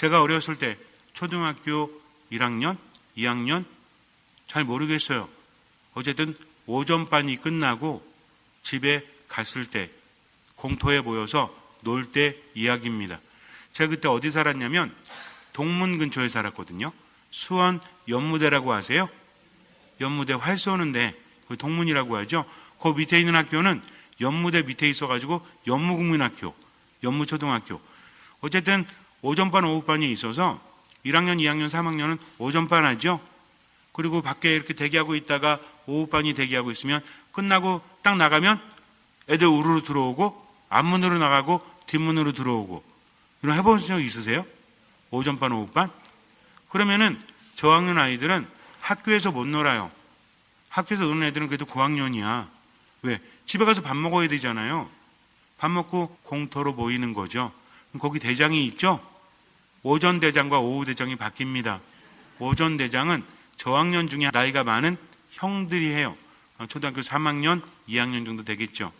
제가 어렸을 때 초등학교 1학년, 2학년 잘 모르겠어요. 어쨌든 오전반이 끝나고 집에 갔을 때 공터에 모여서 놀 때 이야기입니다. 제가 그때 어디 살았냐면 동문 근처에 살았거든요. 수원 연무대라고 아세요? 연무대 활 쏘는데 그 동문이라고 하죠. 그 밑에 있는 학교는 연무대 밑에 있어가지고 연무국민학교, 연무초등학교. 어쨌든 오전반, 오후반이 있어서 1학년, 2학년, 3학년은 오전반 하죠. 그리고 밖에 이렇게 대기하고 있다가 오후반이 대기하고 있으면 끝나고 딱 나가면 애들 우르르 들어오고 앞문으로 나가고 뒷문으로 들어오고 이런 해본 적 있으세요? 오전반, 오후반? 그러면은 저학년 아이들은 학교에서 못 놀아요. 학교에서 노는 애들은 그래도 고학년이야. 왜? 집에 가서 밥 먹어야 되잖아요. 밥 먹고 공터로 모이는 거죠. 거기 대장이 있죠? 오전 대장과 오후 대장이 바뀝니다. 오전 대장은 저학년 중에 나이가 많은 형들이 해요. 어, 초등학교 3학년, 2학년 정도 되겠죠.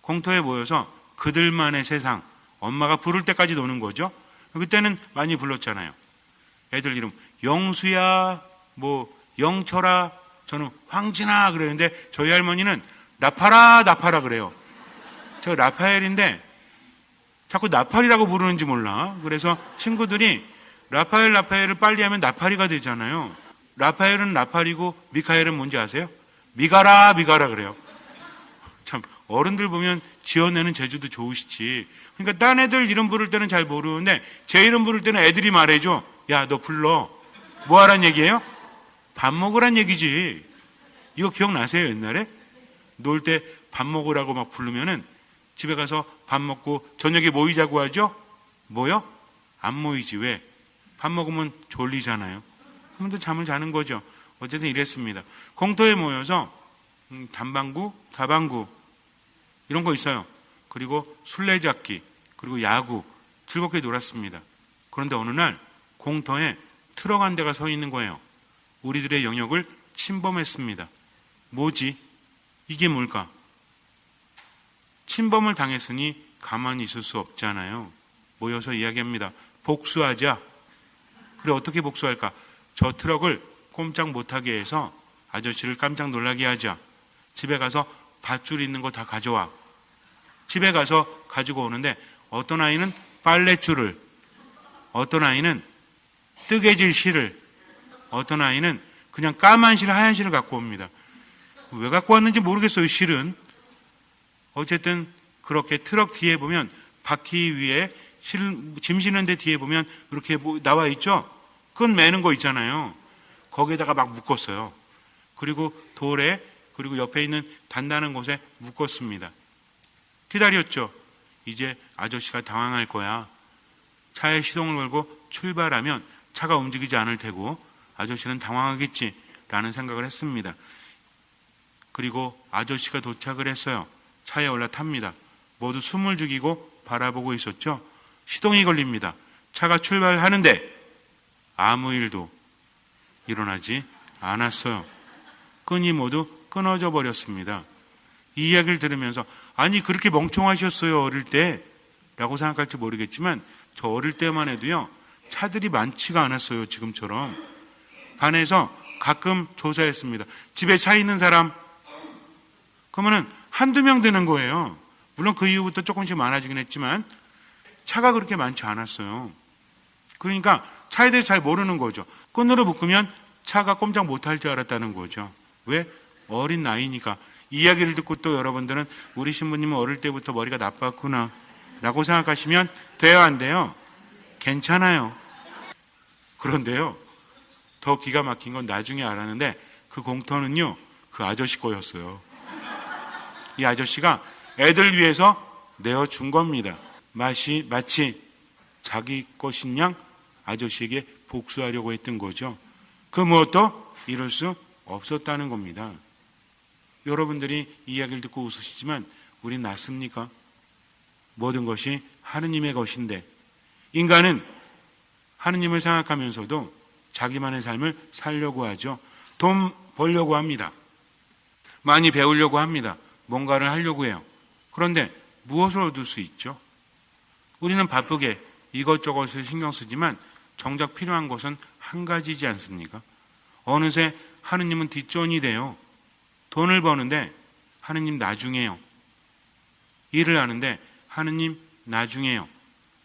공터에 모여서 그들만의 세상, 엄마가 부를 때까지 노는 거죠. 그때는 많이 불렀잖아요. 애들 이름 영수야, 뭐 영철아, 저는 황진아 그러는데 저희 할머니는 나파라 나파라 그래요. 저 라파엘인데 자꾸 나팔이라고 부르는지 몰라. 그래서 친구들이 라파엘 라파엘을 빨리 하면 나팔이가 되잖아요. 라파엘은 나팔이고 미카엘은 뭔지 아세요? 미가라 미가라 그래요. 참 어른들 보면 지어내는 재주도 좋으시지. 그러니까 딴 애들 이름 부를 때는 잘 모르는데 제 이름 부를 때는 애들이 말해줘. 야 너 불러. 뭐 하란 얘기예요? 밥 먹으란 얘기지. 이거 기억나세요 옛날에? 놀 때 밥 먹으라고 막 부르면은 집에 가서 밥 먹고 저녁에 모이자고 하죠? 뭐요? 안 모이지 왜? 밥 먹으면 졸리잖아요. 그러면 또 잠을 자는 거죠. 어쨌든 이랬습니다. 공터에 모여서 음, 단방구, 다방구 이런 거 있어요. 그리고 술래잡기, 그리고 야구 즐겁게 놀았습니다. 그런데 어느 날 공터에 트럭 한 대가 서 있는 거예요. 우리들의 영역을 침범했습니다. 뭐지? 이게 뭘까? 침범을 당했으니 가만히 있을 수 없잖아요. 모여서 이야기합니다. 복수하자. 그래, 어떻게 복수할까? 저 트럭을 꼼짝 못하게 해서 아저씨를 깜짝 놀라게 하자. 집에 가서 밧줄 있는 거 다 가져와. 집에 가서 가지고 오는데 어떤 아이는 빨래줄을, 어떤 아이는 뜨개질 실을, 어떤 아이는 그냥 까만 실, 하얀 실을 갖고 옵니다. 왜 갖고 왔는지 모르겠어요, 실은. 어쨌든 그렇게 트럭 뒤에 보면 바퀴 위에 실, 짐 실는 데 뒤에 보면 이렇게 뭐 나와 있죠? 그건 매는 거 있잖아요. 거기에다가 막 묶었어요. 그리고 돌에 그리고 옆에 있는 단단한 곳에 묶었습니다. 기다렸죠. 이제 아저씨가 당황할 거야. 차에 시동을 걸고 출발하면 차가 움직이지 않을 테고 아저씨는 당황하겠지 라는 생각을 했습니다. 그리고 아저씨가 도착을 했어요. 차에 올라탑니다. 모두 숨을 죽이고 바라보고 있었죠. 시동이 걸립니다. 차가 출발하는데 아무 일도 일어나지 않았어요. 끈이 모두 끊어져 버렸습니다. 이 이야기를 들으면서 아니 그렇게 멍청하셨어요 어릴 때 라고 생각할지 모르겠지만 저 어릴 때만 해도요 차들이 많지가 않았어요 지금처럼 반에서 가끔 조사했습니다 집에 차 있는 사람 그러면은 한두 명 되는 거예요. 물론 그 이후부터 조금씩 많아지긴 했지만 차가 그렇게 많지 않았어요. 그러니까 차에 대해서 잘 모르는 거죠. 끈으로 묶으면 차가 꼼짝 못할 줄 알았다는 거죠. 왜? 어린 나이니까. 이야기를 듣고 또 여러분들은 우리 신부님은 어릴 때부터 머리가 나빴구나 라고 생각하시면 돼요 안 돼요? 괜찮아요. 그런데요 더 기가 막힌 건 나중에 알았는데 그 공터는요 그 아저씨 거였어요 이 아저씨가 애들 위해서 내어준 겁니다 마치, 마치 자기 것인 양 아저씨에게 복수하려고 했던 거죠 그 무엇도 이룰 수 없었다는 겁니다 여러분들이 이야기를 듣고 웃으시지만 우린 낫습니까? 모든 것이 하느님의 것인데 인간은 하느님을 생각하면서도 자기만의 삶을 살려고 하죠. 돈 벌려고 합니다. 많이 배우려고 합니다. 뭔가를 하려고 해요. 그런데 무엇을 얻을 수 있죠? 우리는 바쁘게 이것저것을 신경 쓰지만 정작 필요한 것은 한 가지지 않습니까? 어느새 하느님은 뒷전이 돼요. 돈을 버는데 하느님 나중에요. 일을 하는데 하느님 나중에요.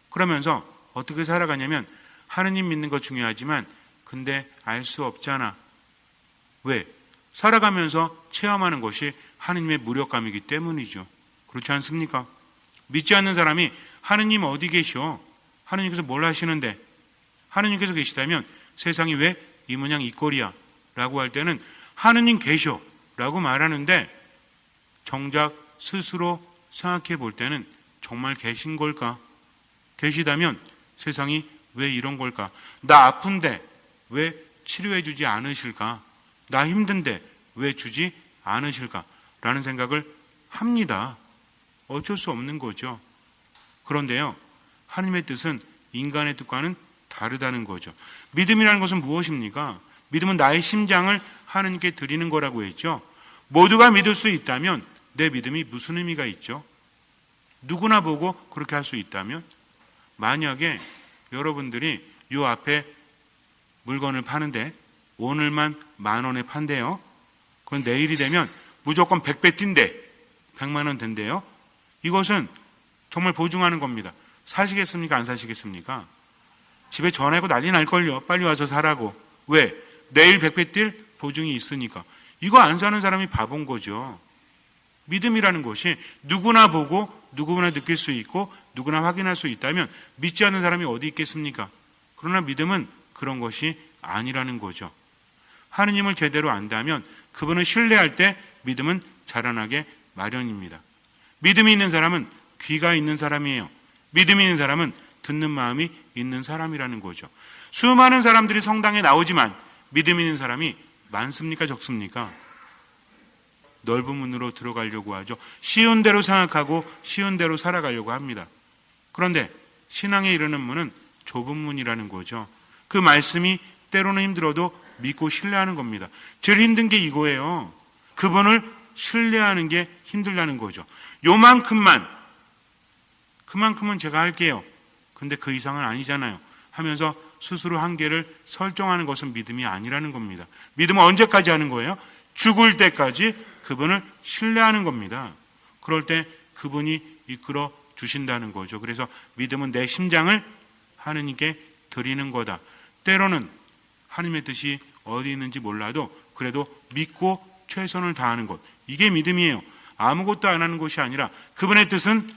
그러면서 어떻게 살아가냐면 하느님 믿는 거 중요하지만 근데 알 수 없잖아. 왜? 살아가면서 체험하는 것이 하느님의 무력감이기 때문이죠. 그렇지 않습니까? 믿지 않는 사람이 하느님 어디 계셔? 하느님께서 뭘 하시는데? 하느님께서 계시다면 세상이 왜 이 모양 이 꼴이야? 라고 할 때는 하느님 계셔 라고 말하는데 정작 스스로 생각해 볼 때는 정말 계신 걸까? 계시다면 세상이 왜 이런 걸까? 나 아픈데 왜 치료해 주지 않으실까? 나 힘든데 왜 주지 않으실까? 라는 생각을 합니다. 어쩔 수 없는 거죠. 그런데요, 하나님의 뜻은 인간의 뜻과는 다르다는 거죠. 믿음이라는 것은 무엇입니까? 믿음은 나의 심장을 하나님께 드리는 거라고 했죠. 모두가 믿을 수 있다면 내 믿음이 무슨 의미가 있죠? 누구나 보고 그렇게 할 수 있다면 만약에 여러분들이 요 앞에 물건을 파는데 오늘만 만 원에 판대요. 그건 내일이 되면 무조건 100배 뛴대. 100만 원 된대요. 이것은 정말 보증하는 겁니다. 사시겠습니까? 안 사시겠습니까? 집에 전화하고 난리 날걸요. 빨리 와서 사라고. 왜? 내일 100배 뛸 보증이 있으니까. 이거 안 사는 사람이 바본 거죠. 믿음이라는 것이 누구나 보고 누구나 느낄 수 있고 누구나 확인할 수 있다면 믿지 않는 사람이 어디 있겠습니까? 그러나 믿음은 그런 것이 아니라는 거죠. 하느님을 제대로 안다면 그분을 신뢰할 때 믿음은 자라나게 마련입니다. 믿음이 있는 사람은 귀가 있는 사람이에요. 믿음이 있는 사람은 듣는 마음이 있는 사람이라는 거죠. 수많은 사람들이 성당에 나오지만 믿음 있는 사람이 많습니까? 적습니까? 넓은 문으로 들어가려고 하죠. 쉬운 대로 생각하고 쉬운 대로 살아가려고 합니다. 그런데 신앙에 이르는 문은 좁은 문이라는 거죠. 그 말씀이 때로는 힘들어도 믿고 신뢰하는 겁니다. 제일 힘든 게 이거예요. 그분을 신뢰하는 게 힘들다는 거죠. 요만큼만, 그만큼은 제가 할게요. 근데 그 이상은 아니잖아요. 하면서 스스로 한계를 설정하는 것은 믿음이 아니라는 겁니다. 믿음은 언제까지 하는 거예요? 죽을 때까지 그분을 신뢰하는 겁니다. 그럴 때 그분이 이끌어 주신다는 거죠. 그래서 믿음은 내 심장을 하느님께 드리는 거다. 때로는 하나님의 뜻이 어디 있는지 몰라도 그래도 믿고 최선을 다하는 것. 이게 믿음이에요. 아무것도 안 하는 것이 아니라 그분의 뜻은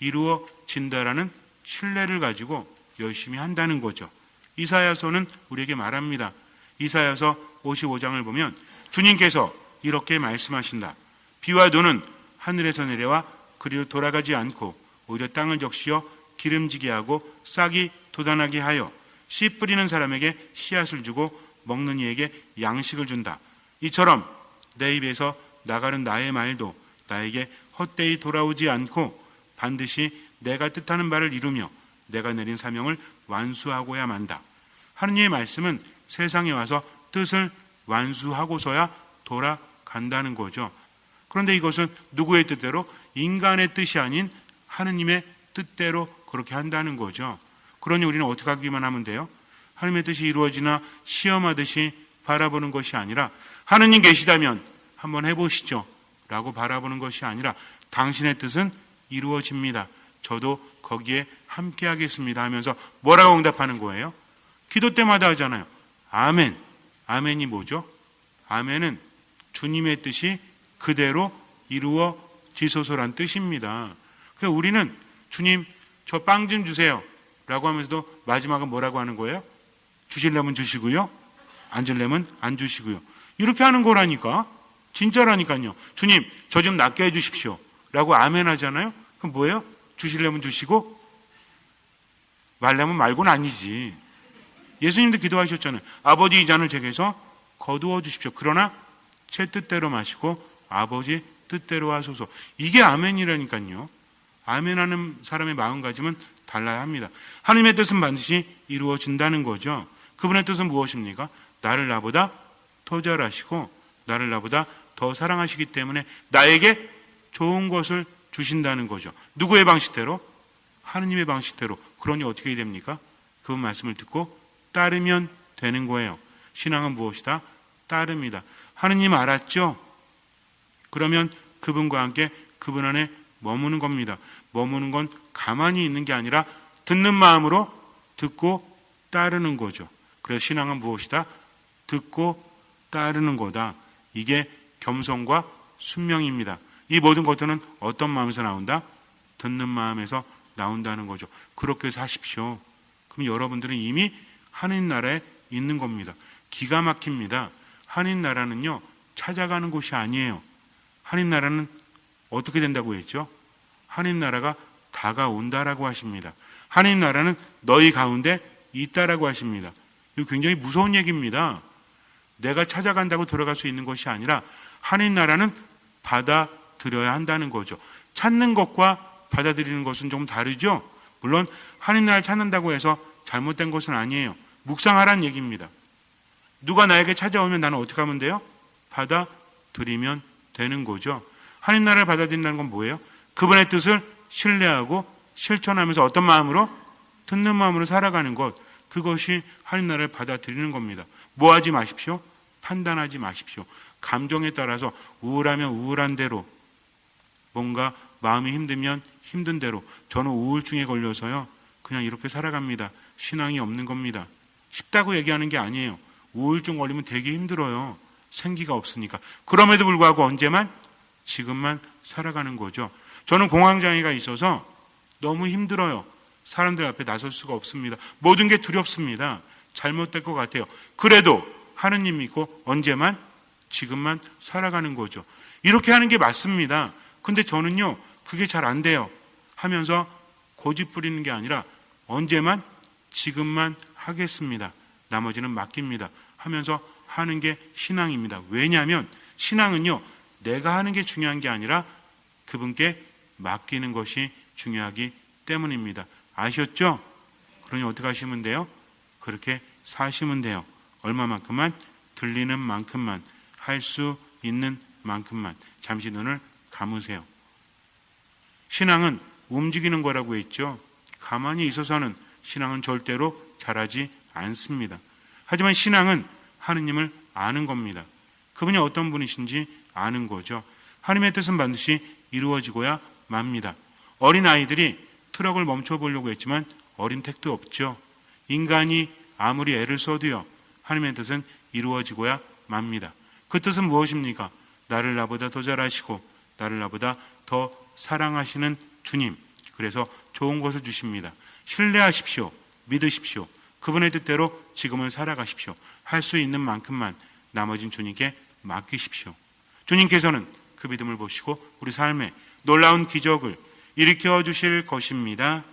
이루어진다라는 신뢰를 가지고 열심히 한다는 거죠. 이사야서는 우리에게 말합니다. 이사야서 55장을 보면 주님께서 이렇게 말씀하신다. 비와 눈은 하늘에서 내려와 그리로 돌아가지 않고 오히려 땅을 적시어 기름지게 하고 싹이 돋아나게 하여 씨 뿌리는 사람에게 씨앗을 주고 먹는 이에게 양식을 준다. 이처럼 내 입에서 나가는 나의 말도 나에게 헛되이 돌아오지 않고 반드시 내가 뜻하는 바를 이루며 내가 내린 사명을 완수하고야 만다. 하느님의 말씀은 세상에 와서 뜻을 완수하고서야 돌아간다는 거죠. 그런데 이것은 누구의 뜻대로 인간의 뜻이 아닌 하느님의 뜻대로 그렇게 한다는 거죠. 그러니 우리는 어떻게 하기만 하면 돼요? 하느님의 뜻이 이루어지나 시험하듯이 바라보는 것이 아니라 하느님 계시다면 한번 해보시죠. 라고 바라보는 것이 아니라 당신의 뜻은 이루어집니다. 저도 거기에 함께 하겠습니다 하면서 뭐라고 응답하는 거예요? 기도 때마다 하잖아요. 아멘. 아멘이 뭐죠? 아멘은 주님의 뜻이 그대로 이루어지소서란 뜻입니다. 그러니까 우리는 주님 저 빵 좀 주세요. 라고 하면서도 마지막은 뭐라고 하는 거예요? 주실려면 주시고요. 안 줄려면 안 주시고요. 이렇게 하는 거라니까. 진짜라니까요. 주님, 저 좀 낫게 해 주십시오. 라고 아멘 하잖아요. 그럼 뭐예요? 주실려면 주시고, 말려면 말고는 아니지. 예수님도 기도하셨잖아요. 아버지 이 잔을 제게서 거두어 주십시오. 그러나 제 뜻대로 마시고 아버지 뜻대로 하소서. 이게 아멘이라니까요. 아멘하는 사람의 마음가짐은 달라야 합니다. 하나님의 뜻은 반드시 이루어진다는 거죠. 그분의 뜻은 무엇입니까? 나를 나보다 더 잘하시고 나를 나보다 더 사랑하시기 때문에 나에게 좋은 것을 주신다는 거죠. 누구의 방식대로? 하느님의 방식대로. 그러니 어떻게 됩니까? 그 말씀을 듣고 따르면 되는 거예요. 신앙은 무엇이다? 따릅니다. 하느님 알았죠? 그러면 그분과 함께 그분 안에 머무는 겁니다. 머무는 건 가만히 있는 게 아니라 듣는 마음으로 듣고 따르는 거죠. 그래서 신앙은 무엇이다? 듣고 따르는 거다. 이게 겸손과 순명입니다. 이 모든 것들은 어떤 마음에서 나온다? 듣는 마음에서 나온다는 거죠. 그렇게 사십시오. 그럼 여러분들은 이미 하나님 나라에 있는 겁니다. 기가 막힙니다. 하나님 나라는요, 찾아가는 곳이 아니에요. 하나님 나라는 어떻게 된다고 했죠? 하나님 나라가 다가온다라고 하십니다. 하나님 나라는 너희 가운데 있다라고 하십니다. 이거 굉장히 무서운 얘기입니다. 내가 찾아간다고 들어갈 수 있는 것이 아니라 하나님 나라는 받아들여야 한다는 거죠. 찾는 것과 받아들이는 것은 좀 다르죠. 물론 하나님 나라를 찾는다고 해서 잘못된 것은 아니에요. 묵상하라는 얘기입니다. 누가 나에게 찾아오면 나는 어떻게 하면 돼요? 받아들이면 되는 거죠. 하나님 나라를 받아들인다는 건 뭐예요? 그분의 뜻을 신뢰하고 실천하면서 어떤 마음으로? 듣는 마음으로 살아가는 것. 그것이 나라를 받아들이는 겁니다. 뭐 하지 마십시오? 판단하지 마십시오. 감정에 따라서 우울하면 우울한 대로 뭔가 마음이 힘들면 힘든 대로 저는 우울증에 걸려서요. 그냥 이렇게 살아갑니다. 신앙이 없는 겁니다. 쉽다고 얘기하는 게 아니에요. 우울증 걸리면 되게 힘들어요. 생기가 없으니까. 그럼에도 불구하고 언제만? 지금만 살아가는 거죠. 저는 공황장애가 있어서 너무 힘들어요. 사람들 앞에 나설 수가 없습니다. 모든 게 두렵습니다. 잘못될 것 같아요. 그래도 하느님 믿고 언제만? 지금만 살아가는 거죠. 이렇게 하는 게 맞습니다. 근데 저는요, 그게 잘 안 돼요. 하면서 고집 부리는 게 아니라 언제만? 지금만 하겠습니다. 나머지는 맡깁니다. 하면서 하는 게 신앙입니다. 왜냐하면 신앙은요, 내가 하는 게 중요한 게 아니라 그분께 맡기는 것이 중요하기 때문입니다. 아셨죠? 그러니 어떻게 하시면 돼요? 그렇게 사시면 돼요. 얼마만큼만? 들리는 만큼만, 할 수 있는 만큼만. 잠시 눈을 감으세요. 신앙은 움직이는 거라고 했죠. 가만히 있어서는 신앙은 절대로 자라지 않습니다. 하지만 신앙은 하느님을 아는 겁니다. 그분이 어떤 분이신지 아는 거죠. 하나님의 뜻은 반드시 이루어지고야 맙니다. 어린 아이들이 트럭을 멈춰보려고 했지만 어린 택도 없죠. 인간이 아무리 애를 써도요. 하나님의 뜻은 이루어지고야 맙니다. 그 뜻은 무엇입니까? 나를 나보다 더 잘하시고 나를 나보다 더 사랑하시는 주님. 그래서 좋은 것을 주십니다. 신뢰하십시오. 믿으십시오. 그분의 뜻대로 지금은 살아가십시오. 할 수 있는 만큼만 나머진 주님께 맡기십시오. 주님께서는 그 믿음을 보시고 우리 삶에 놀라운 기적을 일으켜 주실 것입니다.